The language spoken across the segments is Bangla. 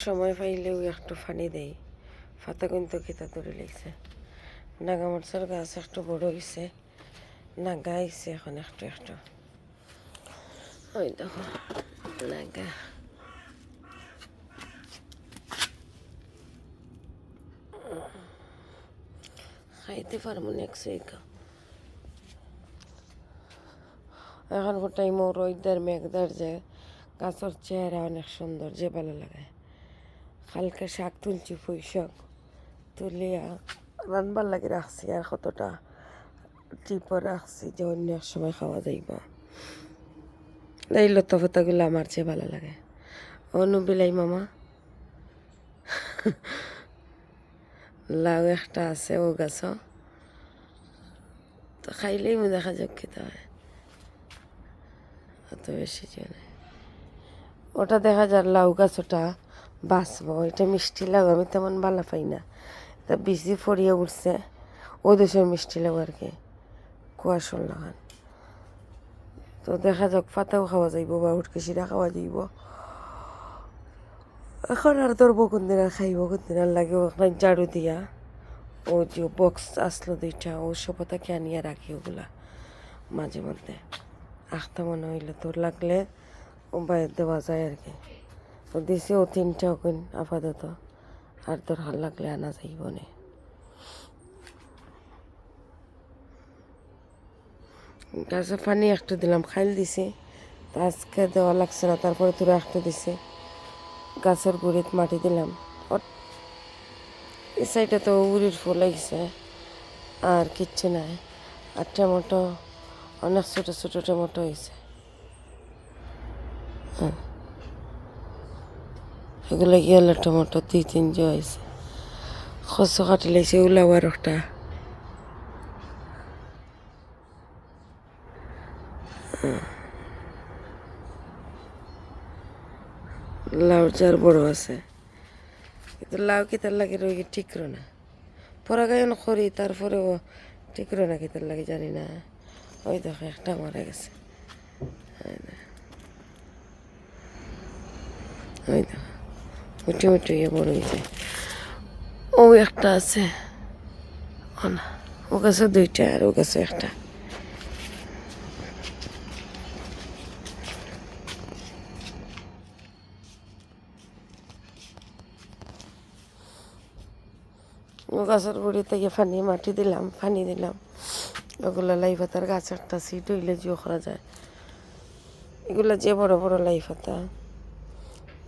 সময় পাইলেও একটু ফানি দেই। ফাতা কিন্তু খেতা ধরে লেগছে নাগা মরচার গাছ একটু বড় হয়েছে নাগা আইছে এখন একটু একটু। ওই দেখো নাগা। খাইতে পারব উইক এখন গোটাই মোর রোদদার মেঘদার যে গাছের চেহারা অনেক সুন্দর যে ভালো লাগে। কালকে শাক তুলছি পুঁই শাক তুলিয়া রানবার লাগে রাখছি আর কতটা টিপও রাখছি যে অন্য সময় খাওয়া যাইব। এই লতা ফতাগুলো আমার চেয়ে ভালো লাগে। অনু বিলাই মামা। লাউ একটা আছে, ও গাছ। তো খাইলেই মু দেখা যাক হয়। অত বেশি জনে ওটা দেখা যার লাউ গাছ ওটা বাঁচবো, এটা মিষ্টি লাউ আমি তেমন ভালো পাই না। তা বিচি ফরিয়ে উঠছে, ও দেশের মিষ্টি লাউ আর কি, কুয়াশর লাগান। তো দেখা যাক, পাতাও খাওয়া যাইব বা উঠকে সিরা খাওয়া যাইব। এখন আর ধরবো কোন দিন আর খাইব কোন দিন আর লাগে ওখানে ঝাড়ু দিয়া। ও যে বক্স আসলো দুইটা, ও সবতা কে আনিয়ে রাখি ওগুলা, মাঝে মধ্যে। আখতা মনে হইলে তোর লাগলে বাইরে দেওয়া যায় আর কি। তো দিছে ও তিনটা ওখান আপাতত। আর তোর হাল লাগলে আনা যাইব না। গাছে পানি একটু দিলাম, খাইল দিছে। আজকে দেওয়া লাগছে না, তারপরে তোরা একটু দিছে। গাছের গুড়িত মাটি দিলাম। এই সাইডে তো উড়ির ফুল লাগছে। আর কিচ্ছু নাই। আর টমেটো, অনেক ছোটো ছোটো টমেটো হয়েছে হ্যাঁ। এগুলো গিয়ে টমেটো দুই তিনজন হয়েছে খসো কাটি লাগছে ওলাও আর একটা লাউ যার বড় আছে। কিন্তু লাউ কিতার লাগে রই ঠিক না। পরা গায়ন করি, তারপরেও ঠিক না কিতার লাগে, জানি না। ওই দেখো, একটা মারা গেছে। ওই দেখো। মুটি মুটি ইয়ে বড় হয়েছে ও একটা আছে। ও গাছে দুইটা আর ও গাছে একটা। গাছের গুড়ি থেকে পানি মাটি দিলাম পানি দিলাম। ওগুলো লাই পাতার গাছ একটা সিট হইলে জিও করা যায়। এগুলো যে বড় বড় লাই পাতা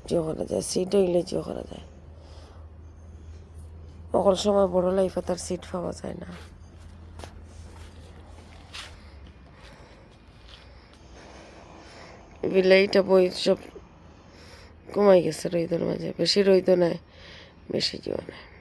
জিও করা যায় সিট হইলে জিও করা যায়। অকল সময় বড় লাইফে তার সিট পাওয়া যায় না। বিলাইটা বই সব কমাই গেছে রইদর মাঝে। বেশি রইদ নাই, বেশি জীবনে